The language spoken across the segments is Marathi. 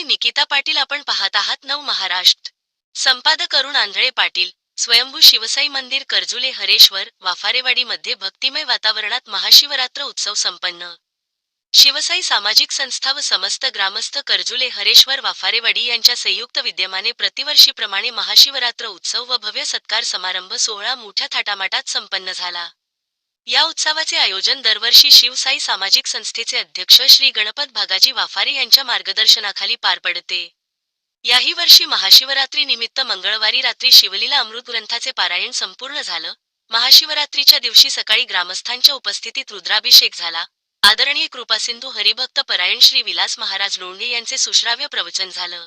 मी निकिता पाटील आपण पाहत आहात नव महाराष्ट्र. संपादक अरुण आंधळे पाटील स्वयंभू शिवसाई मंदिर कर्जुले हरेश्वर वाफारेवाडीमध्ये भक्तिमय वातावरणात महाशिवरात्र उत्सव संपन्न. शिवसाई सामाजिक संस्था व समस्त ग्रामस्थ कर्जुले हरेश्वर वाफारेवाडी यांच्या संयुक्त विद्यमाने प्रतिवर्षीप्रमाणे महाशिवरात्र उत्सव व भव्य सत्कार समारंभ सोहळा मोठ्या थाटामाटात संपन्न झाला. या उत्सवाचे आयोजन दरवर्षी शिवसाई सामाजिक संस्थेचे अध्यक्ष श्री गणपत भागाजी वाफारे यांच्या मार्गदर्शनाखाली पार पडते. याही वर्षी महाशिवरात्री निमित्त मंगळवारी रात्री शिवलीला अमृत ग्रंथाचे पारायण संपूर्ण झालं. महाशिवरात्रीच्या दिवशी सकाळी ग्रामस्थांच्या उपस्थितीत रुद्राभिषेक झाला. आदरणीय कृपासिंधू हरिभक्त परायण श्री विलास महाराज लोंढे यांचे सुश्राव्य प्रवचन झालं.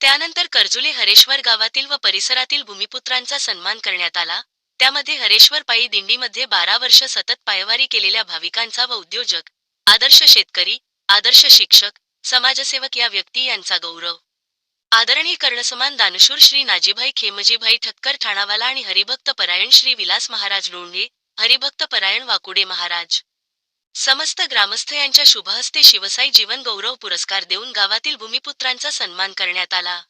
त्यानंतर कर्जुले हरेश्वर गावातील व परिसरातील भूमिपुत्रांचा सन्मान करण्यात आला. त्यामध्ये हरेश्वर पायी दिंडीमध्ये बारा वर्ष सतत पायवारी केलेल्या भाविकांचा व उद्योजक आदर्श शेतकरी आदर्श शिक्षक समाजसेवक या व्यक्ती यांचा गौरव. आदरणीय कर्णसमान दानशूर श्री नाजीभाई खेमजीभाई ठक्कर ठाणावाला आणि हरिभक्त परायण श्री विलास महाराज लोंढे हरिभक्त परायण वाकुडे महाराज. समस्त ग्रामस्थ यांच्या शुभहस्ते शिवसाई जीवन गौरव पुरस्कार देऊन गावातील भूमिपुत्रांचा सन्मान करण्यात आला.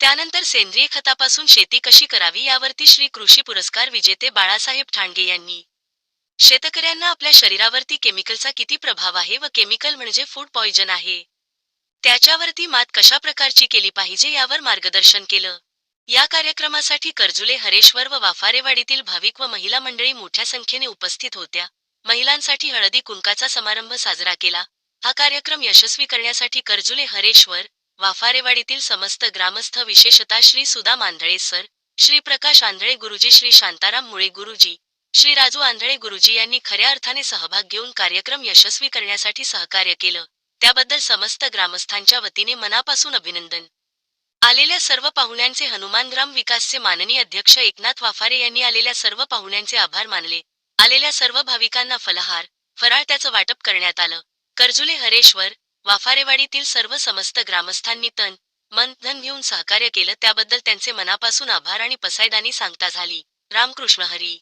त्यानंतर सेंद्रिय खतापासून शेती कशी करावी यावरती श्री कृषी पुरस्कार विजेते बाळासाहेब ठाणगे यांनी. शेतकऱ्यांना आपल्या शरीरावरती केमिकलचा किती प्रभाव आहे व केमिकल म्हणजे फूड पॉइजन आहे. त्याच्यावरती मात कशा प्रकारची केली पाहिजे यावर मार्गदर्शन केलं. या कार्यक्रमासाठी कर्जुले हरेश्वर व वाफारेवाडीतील भाविक व महिला मंडळी मोठ्या संख्येने उपस्थित होत्या. महिलांसाठी हळदी कुंकाचा समारंभ साजरा केला. हा कार्यक्रम यशस्वी करण्यासाठी कर्जुले हरेश्वर वाफारेवाडीतील समस्त ग्रामस्थ विशेषतः श्री सुदा मांधळे सर श्री प्रकाश आंधळे गुरुजी श्री शांताराम मुळे गुरुजी श्री राजू आंधळे गुरुजी यांनी खऱ्या अर्थाने सहभाग घेऊन कार्यक्रम यशस्वी करण्यासाठी सहकार्य केलं. त्याबद्दल समस्त ग्रामस्थांच्या वतीने मनापासून अभिनंदन. आलेल्या सर्व पाहुण्यांचे हनुमानग्राम विकासचे माननीय अध्यक्ष एकनाथ वाफारे यांनी आलेल्या सर्व पाहुण्यांचे आभार मानले. आलेल्या सर्व भाविकांना फलहार फराळ त्याचं वाटप करण्यात आलं. कर्जुले हरेश्वर वाफारेवाडीतील सर्व समस्त ग्रामस्थांनी तन मन धन घेऊन सहकार्य केलं. त्याबद्दल त्यांचे मनापासून आभार आणि पसायदानी सांगता झाली. रामकृष्ण हरी.